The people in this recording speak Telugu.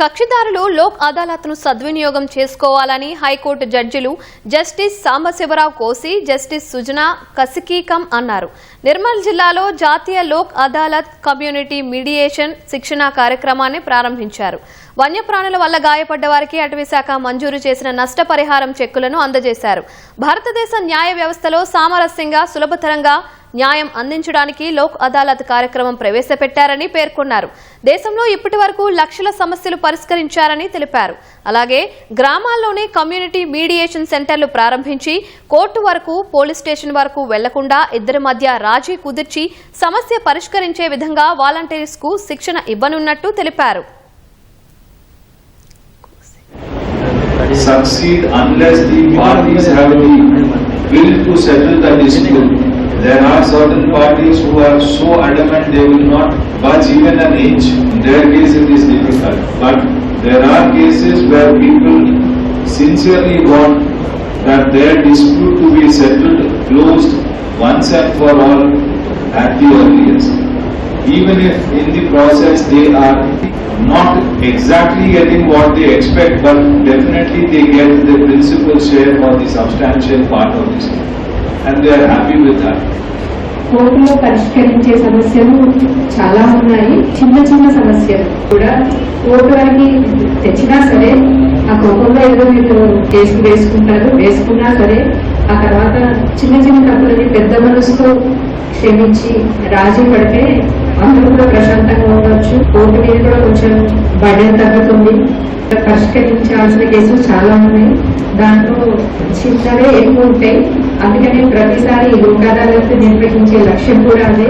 కక్షిదారులు లోక్ అదాలత్ను సద్వినియోగం చేసుకోవాలని హైకోర్టు జడ్జిలు జస్టిస్ సాంబశివరావు కోసి జస్టిస్ సుజనా కసికీకం అన్నారు. నిర్మల్ జిల్లాలో జాతీయ లోక్ అదాలత్ కమ్యూనిటీ మీడియేషన్ శిక్షణా కార్యక్రమాన్ని ప్రారంభించారు. వన్యప్రాణుల వల్ల గాయపడ్డ వారికి అటవీ శాఖ మంజూరు చేసిన నష్టపరిహారం చెక్కులను అందజేశారు. భారతదేశ న్యాయ వ్యవస్థలో సామరస్యంగా సులభతరంగా న్యాయం అందించడానికి లోక్ అదాలత్ కార్యక్రమం ప్రవేశపెట్టారని పేర్కొన్నారు. దేశంలో ఇప్పటి వరకు లక్షల సమస్యలు పరిష్కరించారని తెలిపారు. అలాగే గ్రామాల్లోనే కమ్యూనిటీ మీడియేషన్ సెంటర్లు ప్రారంభించి కోర్టు వరకు పోలీస్ స్టేషన్ వరకు వెళ్ళకుండా ఇద్దరి మధ్య రాజీ కుదిర్చి సమస్య పరిష్కరించే విధంగా వాలంటీర్స్కు శిక్షణ ఇవ్వనున్నట్టు తెలిపారు. Succeed unless the parties have the will to settle the dispute. There are certain parties who are so adamant they will not budge even an inch. In their case it is difficult. But there are cases where people sincerely want that their dispute to be settled, closed once and for all at the earliest. Even if in the process they are not exactly getting what they expect, but definitely they get the principal share or the substantial part of this. And they are happy with that. కోర్టులో పరిష్కరించే సమస్యలు చాలా ఉన్నాయి. చిన్న చిన్న సమస్యలు కూడా కోర్టు వరకు తెచ్చినా సరే ఆ కోపంలో ఏదో మీరు కేసు వేసుకుంటారు. వేసుకున్నా సరే ఆ తర్వాత చిన్న చిన్న తప్పులని పెద్ద మనసుతో క్షమించి రాజీ పడితే అందరూ కూడా ప్రశాంతంగా ఉండవచ్చు కోర్టు మీద కూడా కొంచెం బడ్డెన్ తగ్గుతుంది. పరిష్కరించాల్సిన కేసులు చాలా ఉన్నాయి. దాంట్లో చిన్నవే ఎక్కువ ఉంటాయి. అందుకని ప్రతిసారి ఈ లోక్ నిర్వహించే లక్ష్యం కూడా అదే.